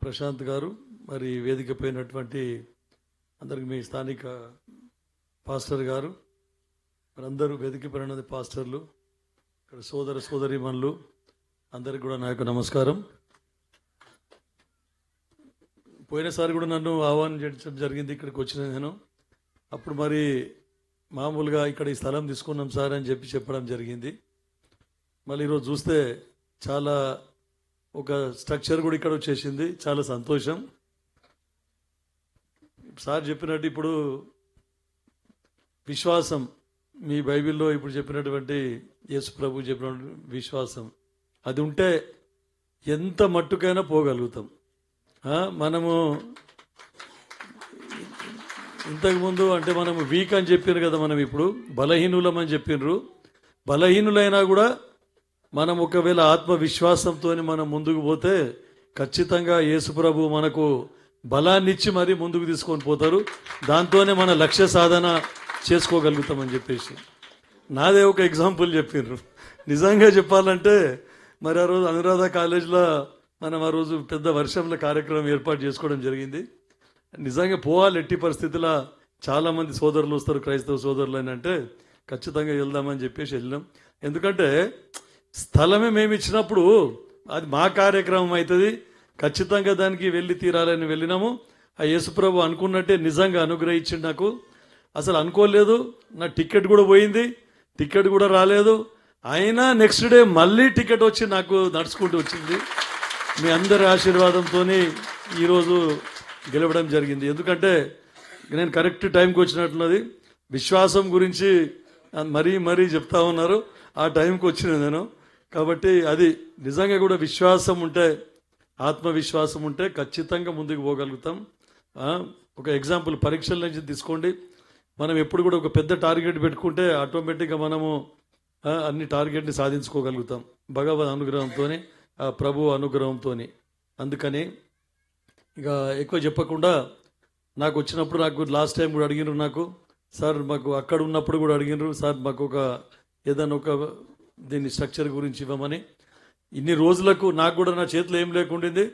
ప్రశాంత్ గారు మరి వేదిక పోయినటువంటి అందరికి మీ స్థానిక పాస్టర్ గారు మరి అందరూ వేదిక పోయినది పాస్టర్లు ఇక్కడ సోదర సోదరిమణులు అందరికి కూడా నా యొక్క నమస్కారం. పోయినసారి కూడా నన్ను ఆహ్వానం చేయడం జరిగింది ఇక్కడికి వచ్చిన నేను. అప్పుడు మరి మామూలుగా ఇక్కడ ఈ స్థలం తీసుకున్నాం సార్ అని చెప్పి చెప్పడం జరిగింది. మళ్ళీ ఈరోజు చూస్తే చాలా ఒక స్ట్రక్చర్ కూడా ఇక్కడ వచ్చేసింది. చాలా సంతోషం. సార్ చెప్పినట్టు ఇప్పుడు విశ్వాసం మీ బైబిల్లో ఇప్పుడు చెప్పినటువంటి యేసు ప్రభు చెప్పినటువంటి విశ్వాసం అది ఉంటే ఎంత మట్టుకైనా పోగలుగుతాం. మనము ఇంతకుముందు అంటే మనం వీక్ అని చెప్పారు కదా మనం ఇప్పుడు బలహీనులం అని చెప్పినారు బలహీనులైనా కూడా మనం ఒకవేళ ఆత్మవిశ్వాసంతో మనం ముందుకు పోతే ఖచ్చితంగా యేసుప్రభు మనకు బలాన్ని ఇచ్చి మరీ ముందుకు తీసుకొని పోతారు. దాంతోనే మన లక్ష్య సాధన చేసుకోగలుగుతామని చెప్పేసి. నాదే ఒక ఎగ్జాంపుల్ చెప్పిండ్రు నిజంగా చెప్పాలంటే మరి ఆ రోజు అనురాధ కాలేజ్లో మనం ఆ రోజు పెద్ద వర్షంలో కార్యక్రమం ఏర్పాటు చేసుకోవడం జరిగింది. నిజంగా పోవాలి ఎట్టి పరిస్థితుల్లో చాలా మంది సోదరులు వస్తారు క్రైస్తవ సోదరులు అని అంటే ఖచ్చితంగా వెళ్దామని చెప్పేసి వెళ్ళినాం. ఎందుకంటే స్థలమే మేము ఇచ్చినప్పుడు అది మా కార్యక్రమం అవుతుంది. ఖచ్చితంగా దానికి వెళ్ళి తీరాలని వెళ్ళినాము. ఆ యేసుప్రభు అనుకున్నట్టే నిజంగా అనుగ్రహించిండు నాకు. అసలు అనుకోలేదు. నా టికెట్ కూడా పోయింది. టికెట్ కూడా రాలేదు. అయినా నెక్స్ట్ డే మళ్ళీ టికెట్ వచ్చి నాకు నడుచుకుంటూ వచ్చింది. మీ అందరి ఆశీర్వాదంతో ఈరోజు గెలవడం జరిగింది. ఎందుకంటే నేను కరెక్ట్ టైంకి వచ్చినట్లున్నది విశ్వాసం గురించి మరీ మరీ చెప్తా ఉన్నారు. ఆ టైంకి వచ్చిన నేను. కాబట్టి అది నిజంగా కూడా విశ్వాసం ఉంటే ఆత్మవిశ్వాసం ఉంటే ఖచ్చితంగా ముందుకు పోగలుగుతాం. ఒక ఎగ్జాంపుల్ పరీక్షల నుంచి తీసుకోండి. మనం ఎప్పుడు కూడా ఒక పెద్ద టార్గెట్ పెట్టుకుంటే ఆటోమేటిక్గా మనము అన్ని టార్గెట్ని సాధించుకోగలుగుతాం. భగవద్ అనుగ్రహంతో ప్రభు అనుగ్రహంతో అందుకని ఇక ఎక్కువ చెప్పకుండా నాకు వచ్చినప్పుడు నాకు లాస్ట్ టైం కూడా అడిగినారు నాకు. సార్ మాకు అక్కడ ఉన్నప్పుడు కూడా అడిగినారు. సార్ మాకు ఒక ఏదైనా ఒక దీని స్ట్రక్చర్ గురించి ఇవ్వమని. ఇన్ని రోజులకు నాకు కూడా నా చేతిలో ఏం లేకుండింది?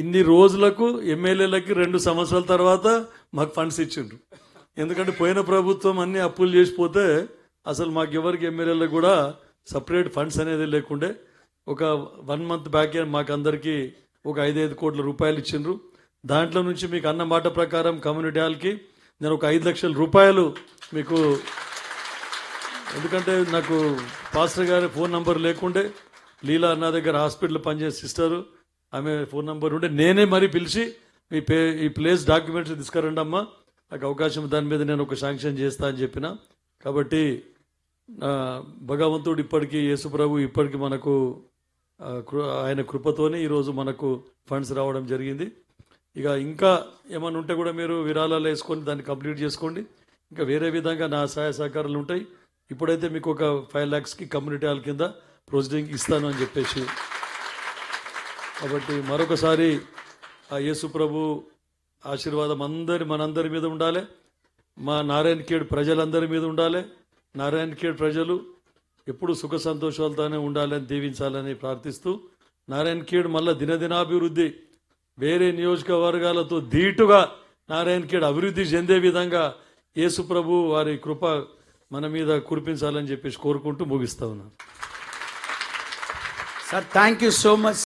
ఇన్ని రోజులకు ఎమ్మెల్యేలకి రెండు సంవత్సరాల తర్వాత మాకు ఫండ్స్ ఇచ్చిండ్రు. ఎందుకంటే పోయిన ప్రభుత్వం అన్ని అప్పులు చేసిపోతే అసలు మాకు ఎవరికి ఎమ్మెల్యేలకు కూడా సపరేట్ ఫండ్స్ అనేది లేకుండే. ఒక వన్ మంత్ బ్యాక్ మాకు అందరికీ ఒక ఐదైదు కోట్ల రూపాయలు ఇచ్చిండ్రు. దాంట్లో నుంచి మీకు అన్న మాట ప్రకారం కమ్యూనిటీ హాల్కి నేను ఒక ఐదు లక్షల రూపాయలు మీకు ఎందుకంటే నాకు పాస్టర్ గారి ఫోన్ నంబర్ లేకుండే లీలా నా దగ్గర హాస్పిటల్ పనిచేసే సిస్టరు ఆమె ఫోన్ నంబర్ ఉంటే నేనే మరీ పిలిచి మీ పే ఈ ప్లేస్ డాక్యుమెంట్స్ తీసుకురండి అమ్మా. నాకు అవకాశం దాని మీద నేను ఒక శాంక్షన్ చేస్తా అని చెప్పిన. కాబట్టి భగవంతుడు ఇప్పటికీ యేసుప్రభు ఇప్పటికీ మనకు కృ- ఆయన కృపతోనే ఈరోజు మనకు ఫండ్స్ రావడం జరిగింది. ఇక ఇంకా ఏమైనా ఉంటే కూడా మీరు విరాళాలు వేసుకొని దాన్ని కంప్లీట్ చేసుకోండి. ఇంకా వేరే విధంగా నా సహాయ సహకారాలు ఉంటాయి. ఇప్పుడైతే మీకు ఒక ఫైవ్ ల్యాక్స్కి కమ్యూనిటీ హాల్ కింద ప్రొసీడింగ్ ఇస్తాను అని చెప్పేసి. కాబట్టి మరొకసారి ఆ యేసు ప్రభు ఆశీర్వాదం అందరి మనందరి మీద ఉండాలి. మా నారాయణ ఖేడ్ ప్రజలందరి మీద ఉండాలి. నారాయణ ఖేడ్ ప్రజలు ఎప్పుడు సుఖ సంతోషాలతోనే ఉండాలని దీవించాలని ప్రార్థిస్తూ నారాయణ ఖేడ్ మళ్ళా దినదినాభివృద్ధి వేరే నియోజకవర్గాలతో ధీటుగా నారాయణ ఖేడ్ అభివృద్ధి చెందే విధంగా యేసు ప్రభు వారి కృప మన మీద కురిపించాలని చెప్పేసి కోరుకుంటూ ముగిస్తా ఉన్నాను. Sir thank you so much